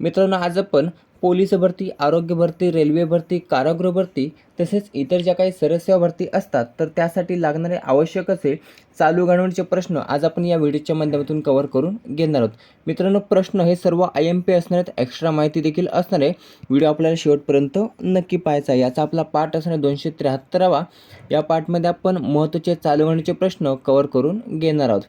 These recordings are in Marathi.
मित्रांनो आज आपण पोलीस भरती आरोग्य भरती रेल्वे भरती कारागृह भरती तसेच इतर ज्या काही सरसेवा भरती असतात तर त्यासाठी लागणारे आवश्यक असे चालू घडामोडीचे प्रश्न आज आपण या व्हिडिओच्या माध्यमातून कव्हर करून घेणार आहोत. मित्रांनो प्रश्न हे सर्व आय एम पी असणार आहेत एक्स्ट्रा माहिती देखील असणार आहे व्हिडिओ आपल्याला शेवटपर्यंत नक्की पाहायचा आहे. याचा आपला पाठ असणार दोनशे त्र्याहत्तरावा या पाठमध्ये आपण महत्त्वाचे चालू घडामोडीचे प्रश्न कव्हर करून घेणार आहोत.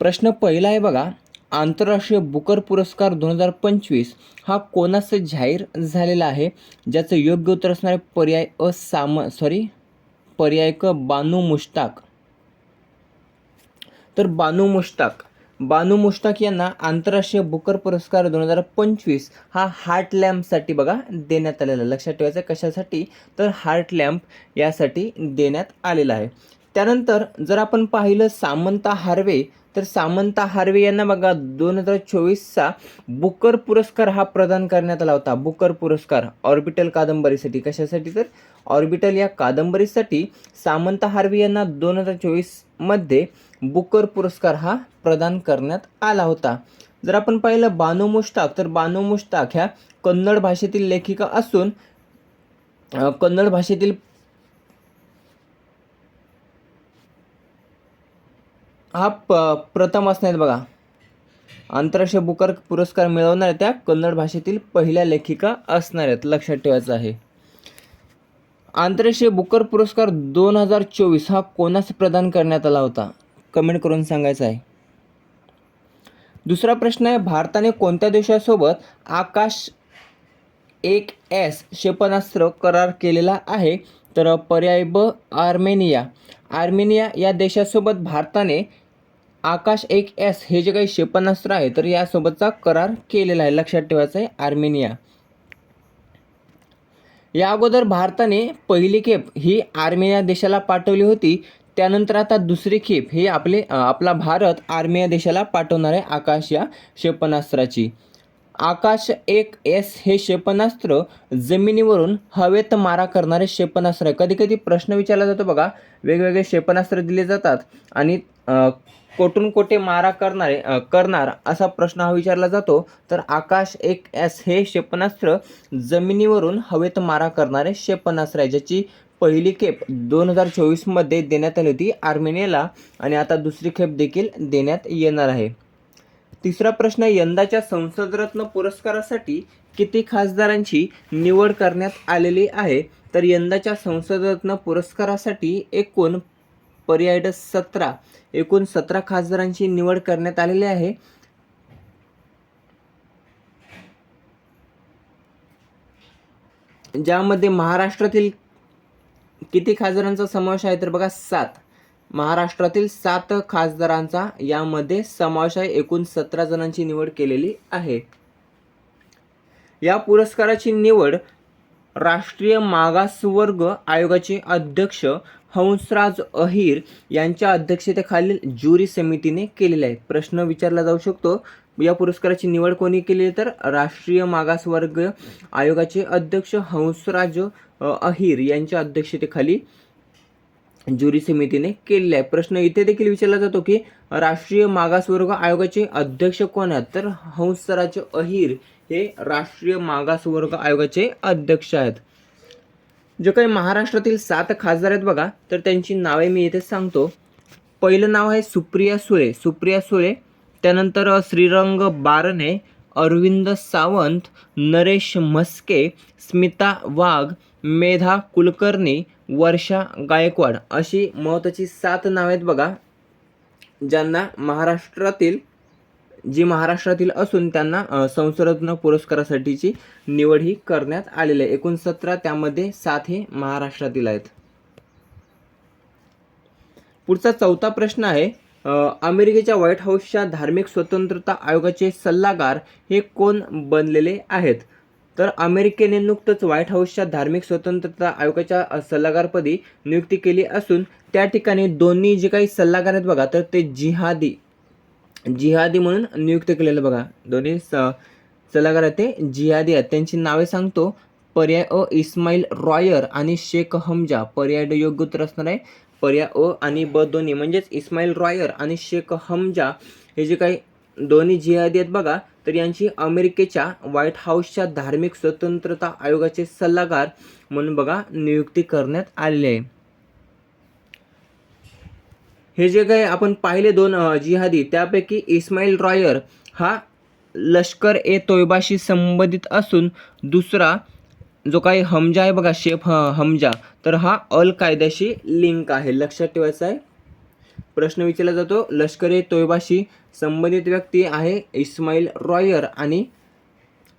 प्रश्न पहिला आहे बघा आंतरराष्ट्रीय बुकर पुरस्कार दोन हजार पंचवीस हा कोणाचं जाहीर झालेला आहे? ज्याचं योग्य उत्तर असणारे पर्याय अ साम सॉरी पर्याय क बानू मुश्ताक. तर बानू मुश्ताक. बानू मुश्ताक यांना आंतरराष्ट्रीय बुकर पुरस्कार दोन हजार पंचवीस हा हार्ट लॅम्पसाठी बघा देण्यात आलेला आहे. लक्षात ठेवायचं कशासाठी? तर हार्ट लॅम्प यासाठी देण्यात आलेला आहे. त्यानंतर जर आपण पाहिलं सामंता हार्वे तर सामंता हार्वे यांना बघा दोन हजार चोवीसचा बुकर पुरस्कार हा प्रदान करण्यात आला होता. बुकर पुरस्कार ऑर्बिटल कादंबरीसाठी. कशासाठी तर? ऑर्बिटल या कादंबरीसाठी सामंता हार्वे यांना दोन हजार चोवीसमध्ये बुकर पुरस्कार हा प्रदान करण्यात आला होता. जर आपण पाहिलं बानू मुश्ताक तर बानू मुश्ताक ह्या कन्नड भाषेतील लेखिका असून कन्नड भाषेतील हा प प्रथम असणार बघा. आंतरराष्ट्रीय बुकर पुरस्कार मिळवणाऱ्या त्या कन्नड भाषेतील पहिल्या लेखिका असणार आहेत. लक्षात ठेवायचं आहे. आंतरराष्ट्रीय बुकर पुरस्कार दोन हजार चोवीस हा कोणास प्रदान करण्यात आला होता? कमेंट करून सांगायचं आहे. दुसरा प्रश्न आहे भारताने कोणत्या देशासोबत आकाश एक एस क्षेपणास्त्र करार केलेला आहे? तर पर्याय ब आर्मेनिया. आर्मेनिया या देशासोबत भारताने आकाश एक एस हे जे काही क्षेपणास्त्र आहे तर यासोबतचा करार केलेला आहे. लक्षात ठेवायचं आहे आर्मेनिया. या अगोदर भारताने पहिली खेप ही आर्मेनिया देशाला पाठवली होती. त्यानंतर आता दुसरी खेप ही आपले आपला भारत आर्मेनिया देशाला पाठवणार आहे आकाश या क्षेपणास्त्राची. आकाश एक एस हे क्षेपणास्त्र जमिनीवरून हवेत मारा करणारे क्षेपणास्त्र आहे. कधी कधी प्रश्न विचारला जातो बघा वेगवेगळे क्षेपणास्त्र दिले जातात आणि कोठून कोठे मारा करणारे करणार असा प्रश्न हा विचारला जातो. तर आकाश एक एस हे क्षेपणास्त्र जमिनीवरून हवेत मारा करणारे क्षेपणास्त्र आहे ज्याची पहिली खेप दोन हजार चोवीसमध्ये देण्यात आली होती आर्मेनियाला आणि आता दुसरी खेप देखील देण्यात येणार आहे. तिसरा प्रश्न यंदाच्या संसदरत्न पुरस्कारासाठी किती खासदारांची निवड करण्यात आलेली आहे? तर यंदाच्या संसदरत्न पुरस्कारासाठी एकूण पर्याय सतरा एकूण सतरा खासदारांची निवड करण्यात आलेली आहे. ज्यामध्ये महाराष्ट्रातील किती खासदारांचा समावेश आहे? तर बघा सात. महाराष्ट्रातील सात खासदारांचा यामध्ये समावेश आहे एकूण सतरा जणांची निवड केलेली आहे. या पुरस्काराची निवड राष्ट्रीय मागासवर्ग आयोगाचे अध्यक्ष हंसराज अहिर यांच्या अध्यक्षतेखालील ज्युरी समितीने केलेले आहे. प्रश्न विचारला जाऊ शकतो या पुरस्काराची निवड कोणी केली तर राष्ट्रीय मागासवर्ग आयोगाचे अध्यक्ष हंसराज अहिर यांच्या अध्यक्षतेखाली ज्युरी समितीने केलेला आहे. प्रश्न इथे देखील विचारला जातो की राष्ट्रीय मागासवर्ग आयोगाचे अध्यक्ष कोण आहेत? तर हंसराज अहिर हे राष्ट्रीय मागासवर्ग आयोगाचे अध्यक्ष आहेत. जे काही महाराष्ट्रातील सात खासदार आहेत बघा तर त्यांची नावे मी इथे सांगतो. पहिलं नाव आहे सुप्रिया सुळे. सुप्रिया सुळे त्यानंतर श्रीरंग बारणे अरविंद सावंत नरेश म्हस्के स्मिता वाघ मेधा कुलकर्णी वर्षा गायकवाड अशी महत्त्वाची सात नावे आहेत बघा. ज्यांना महाराष्ट्रातील जी महाराष्ट्रातील असून त्यांना संसदरत्न पुरस्कारासाठीची निवड ही करण्यात आलेली आहे. एकूण सतरा त्यामध्ये सात हे महाराष्ट्रातील आहेत. पुढचा चौथा प्रश्न आहे अमेरिकेच्या व्हाईट हाऊसच्या धार्मिक स्वतंत्रता आयोगाचे सल्लागार हे कोण बनलेले आहेत? तर अमेरिकेने नुकतंच व्हाईट हाऊसच्या धार्मिक स्वतंत्रता आयोगाच्या सल्लागारपदी नियुक्ती केली असून त्या ठिकाणी दोन्ही जे काही सल्लागार आहेत बघा तर ते जिहादी जिहादी म्हणून नियुक्त केलेलं बघा. दोन्ही स सल्लागार आहेत ते जिहादी आहेत. त्यांची नावे सांगतो. पर्याय अ इस्माईल रॉयर आणि शेख हमजा. पर्याय योग्य उत्तर असणार आहे. पर्याय अ आणि ब दोन्ही म्हणजेच इस्माईल रॉयर आणि शेख हमजा हे जे काही दोन्ही जिहादी आहेत बघा तर यांची अमेरिकेच्या व्हाईट हाऊसच्या धार्मिक स्वतंत्रता आयोगाचे सल्लागार म्हणून बघा नियुक्ती करण्यात आलेली आहे. हे जे काही आपण पाहिले दोन जिहादी त्यापैकी इस्माईल रॉयर हा लष्कर ए तोयबाशी संबंधित असून दुसरा जो काही हमजा आहे बघा शेफ ह- हमजा तर हा अल कायद्याशी लिंक आहे. लक्षात ठेवायचा आहे. प्रश्न विचारला जातो लष्करी तोयबाशी संबंधित व्यक्ती आहे इस्माईल रॉयर आणि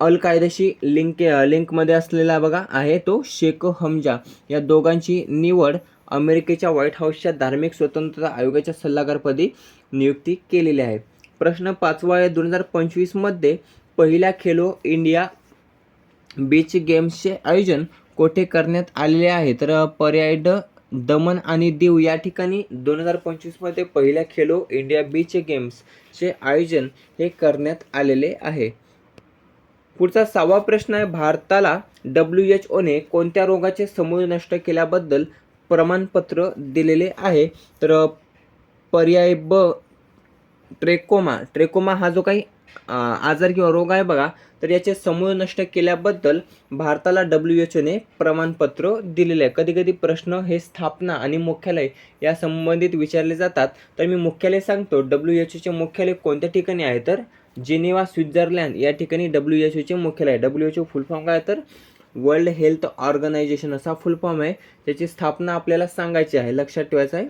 अल कायद्याशी लिंक लिंकमध्ये असलेला बघा आहे तो शेख हमजा. या दोघांची निवड अमेरिकेच्या व्हाईट हाऊसच्या धार्मिक स्वतंत्रता आयोगाच्या सल्लागारपदी नियुक्ती केलेली आहे. प्रश्न पाचवा आहे दोन हजार पंचवीसमध्ये पहिल्या खेलो इंडिया बीच गेम्सचे आयोजन कोठे करण्यात आलेले आहे? तर पर्याय ड दमन आणि दीव या ठिकाणी दोन हजार पंचवीसमध्ये पहिल्या खेलो इंडिया बीच गेम्सचे आयोजन हे करण्यात आलेले आहे. पुढचा सहावा प्रश्न आहे भारताला डब्ल्यू एच ओने कोणत्या रोगाचे समूळ नष्ट केल्याबद्दल प्रमाणपत्र दिलेले आहे? तर पर्याय ब ट्रेकोमा. ट्रेकोमा हा जो काही आजार किंवा रोग आहे बघा तर याचे समूळ नष्ट केल्याबद्दल भारताला डब्ल्यू एच ओने प्रमाणपत्र दिलेले आहे. कधी कधी प्रश्न हे स्थापना आणि मुख्यालय या संबंधित विचारले जातात. तर मी मुख्यालय सांगतो डब्ल्यू एच ओचे मुख्यालय कोणत्या ठिकाणी आहे? तर जिनेवा स्वित्झर्लंड या ठिकाणी डब्ल्यू एच ओचे मुख्यालय W H O full form काय तर वर्ल्ड हेल्थ ऑर्गनायझेशन असा फुल फॉर्म आहे. त्याची स्थापना आपल्याला सांगायची आहे लक्षात ठेवायचं आहे.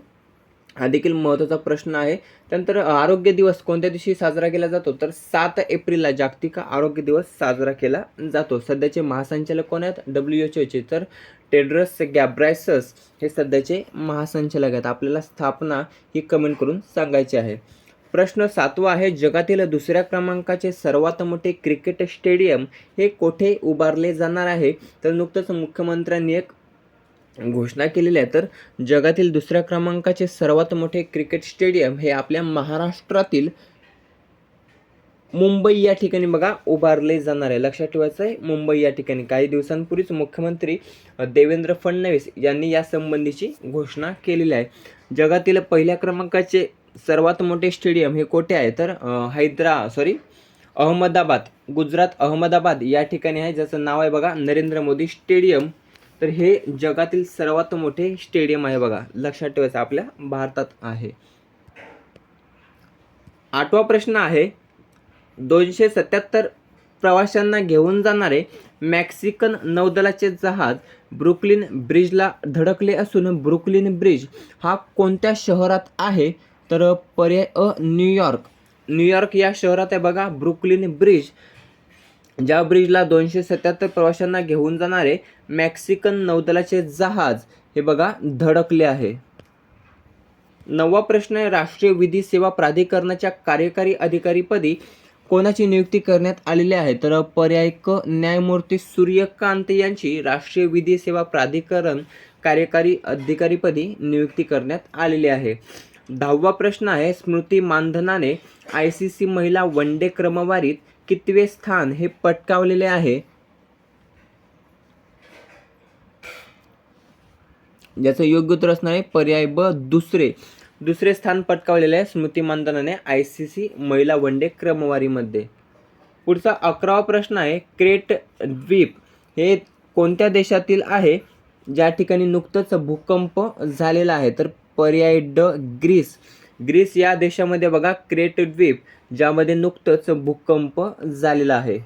हा देखील महत्त्वाचा प्रश्न आहे. त्यानंतर आरोग्य दिवस कोणत्या दिवशी साजरा केला जातो? तर सात एप्रिलला जागतिक आरोग्य दिवस साजरा केला जातो. सध्याचे महासंचालक कोण आहेत? डब्ल्यू एच ओचे तर टेड्रस गॅब्रायसस हे सध्याचे महासंचालक आहेत. आपल्याला स्थापना ही कमेंट करून सांगायची आहे. प्रश्न सातवा आहे जगातील दुसऱ्या क्रमांकाचे सर्वात मोठे क्रिकेट स्टेडियम हे कोठे उभारले जाणार आहे? तर नुकतंच मुख्यमंत्र्यांनी एक घोषणा केलेली आहे तर जगातील दुसऱ्या क्रमांकाचे सर्वात मोठे क्रिकेट स्टेडियम हे आपल्या महाराष्ट्रातील मुंबई या ठिकाणी बघा उभारले जाणार आहे. लक्षात ठेवायचं आहे मुंबई या ठिकाणी. काही दिवसांपूर्वीच मुख्यमंत्री देवेंद्र फडणवीस यांनी या संबंधीची घोषणा केलेली आहे. जगातील पहिल्या क्रमांकाचे सर्वात मोठे स्टेडियम हे कोठे आहे? तर हैदरा सॉरी अहमदाबाद गुजरात अहमदाबाद या ठिकाणी आहे. ज्याचं नाव आहे बघा नरेंद्र मोदी स्टेडियम. तर हे जगातील सर्वात मोठे स्टेडियम आहे बघा. लक्षात ठेवायचं आपल्या भारतात आहे. आठवा प्रश्न आहे दोनशे सत्याहत्तर प्रवाशांना घेऊन जाणारे मॅक्सिकन नौदलाचे जहाज ब्रुकलिन ब्रिजला धडकले असून ब्रुकलिन ब्रिज हा कोणत्या शहरात आहे? तर पर्याय अ न्यूयॉर्क. न्यूयॉर्क या शहरात आहे बघा ब्रुकलिन ब्रिज. ज्या ब्रिजला दोनशे सत्याहत्तर प्रवाशांना घेऊन जाणारे मॅक्सिकन नौदलाचे जहाज हे बघा धडकले आहे. नववा प्रश्न आहे राष्ट्रीय विधी सेवा प्राधिकरणाच्या कार्यकारी अधिकारीपदी कोणाची नियुक्ती करण्यात आलेली आहे? तर पर्याय क न्यायमूर्ती सूर्यकांत यांची राष्ट्रीय विधी सेवा प्राधिकरण कार्यकारी अधिकारीपदी नियुक्ती करण्यात आलेली आहे. दहावा प्रश्न आहे स्मृती मानधनाने आय सी सी महिला वन डे क्रमवारीत कितवे स्थान हे पटकावलेले आहे? ज्याचं योग्य उत्तर असणार आहे पर्याय ब दुसरे. दुसरे स्थान पटकावलेले आहे स्मृती मानधनाने आय सी सी महिला वन डे क्रमवारीमध्ये. पुढचा अकरावा प्रश्न आहे क्रेट द्वीप हे कोणत्या देशातील आहे? ज्या ठिकाणी नुकतंच भूकंप झालेला आहे तर पर्याय ड ग्रीस. ग्रीस या देशामध्ये बघा क्रेट द्वीप ज्यामध्ये नुकतंच भूकंप झालेला आहे.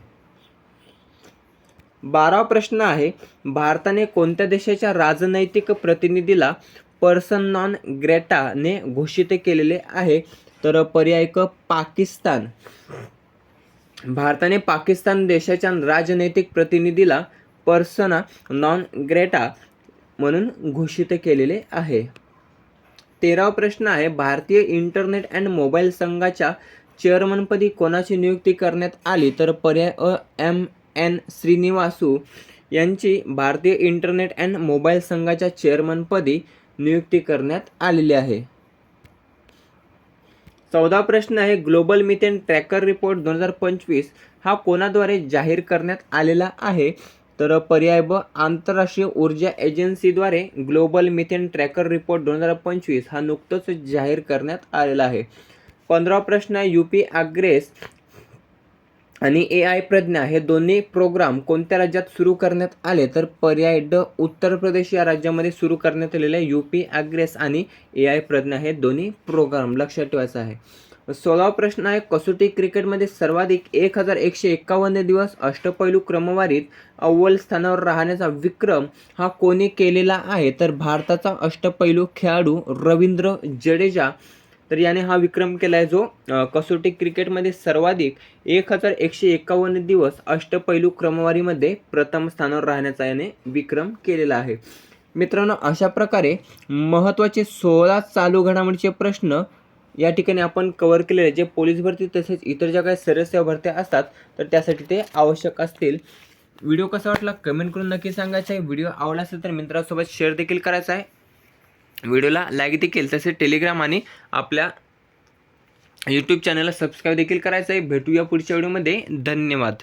बारावा प्रश्न आहे भारताने कोणत्या देशाच्या राजनैतिक प्रतिनिधीला पर्सन नॉन ग्रेटाने घोषित केलेले आहे? तर पर्याय क पाकिस्तान. भारताने पाकिस्तान देशाच्या राजनैतिक प्रतिनिधीला पर्सना नॉन ग्रेटा म्हणून घोषित केलेले आहे. तेरावा प्रश्न आहे भारतीय इंटरनेट अँड मोबाईल संघाच्या चेअरमनपदी कोणाची नियुक्ती करण्यात आली? तर पर्याय अ एम एन श्रीनिवासू यांची भारतीय इंटरनेट अँड मोबाईल संघाच्या चेअरमनपदी नियुक्ती करण्यात आलेली आहे. चौदा प्रश्न आहे ग्लोबल मिथेन ट्रॅकर रिपोर्ट दोन हजार पंचवीस हा कोणाद्वारे जाहीर करण्यात आलेला आहे? तर पर्याय ब आंतरराष्ट्रीय ऊर्जा एजन्सीद्वारे ग्लोबल मिथेन ट्रॅकर रिपोर्ट दोन हजार पंचवीस हा नुकतंच जाहीर करण्यात आलेला आहे. पंधरा प्रश्न आहे यू पी अग्रेस आणि ए आय प्रज्ञा हे दोन्ही प्रोग्राम कोणत्या राज्यात सुरू करण्यात आले? तर पर्याय ड उत्तर प्रदेश या राज्यामध्ये सुरू करण्यात आलेले यू पी अग्रेस आणि ए आय प्रज्ञा हे दोन्ही प्रोग्राम लक्षात ठेवायचं आहे. सोळावा प्रश्न आहे कसोटी क्रिकेटमध्ये सर्वाधिक एक हजार एकशे एक्कावन्न दिवस अष्टपैलू क्रमवारीत अव्वल स्थानावर राहण्याचा विक्रम हा कोणी केलेला आहे? तर भारताचा अष्टपैलू खेळाडू रवींद्र जडेजा. तर याने हा विक्रम केला आहे जो कसोटी क्रिकेटमध्ये सर्वाधिक एक हजार एकशे एकावन्न दिवस अष्टपैलू क्रमवारीमध्ये प्रथम स्थानावर राहण्याचा याने विक्रम केलेला आहे. मित्रांनो अशा प्रकारे महत्त्वाचे सोळा चालू घडामोडीचे प्रश्न या ठिकाणी आपण कवर केलेले जे पोलीस भरती तसेच इतर ज्या काही सरसेवा भरत्या असतात तर त्यासाठी ते आवश्यक असतील. व्हिडिओ कसा वाटला कमेंट करून नक्की सांगायचं आहे. व्हिडिओ आवडला असेल तर मित्रांसोबत शेअर देखील करायचा आहे. व्हिडिओला लाईक देखील तसेच टेलिग्राम आणि आपल्या यूट्यूब चॅनलला सबस्क्राईब देखील करायचं आहे. भेटूया पुढच्या व्हिडिओमध्ये धन्यवाद.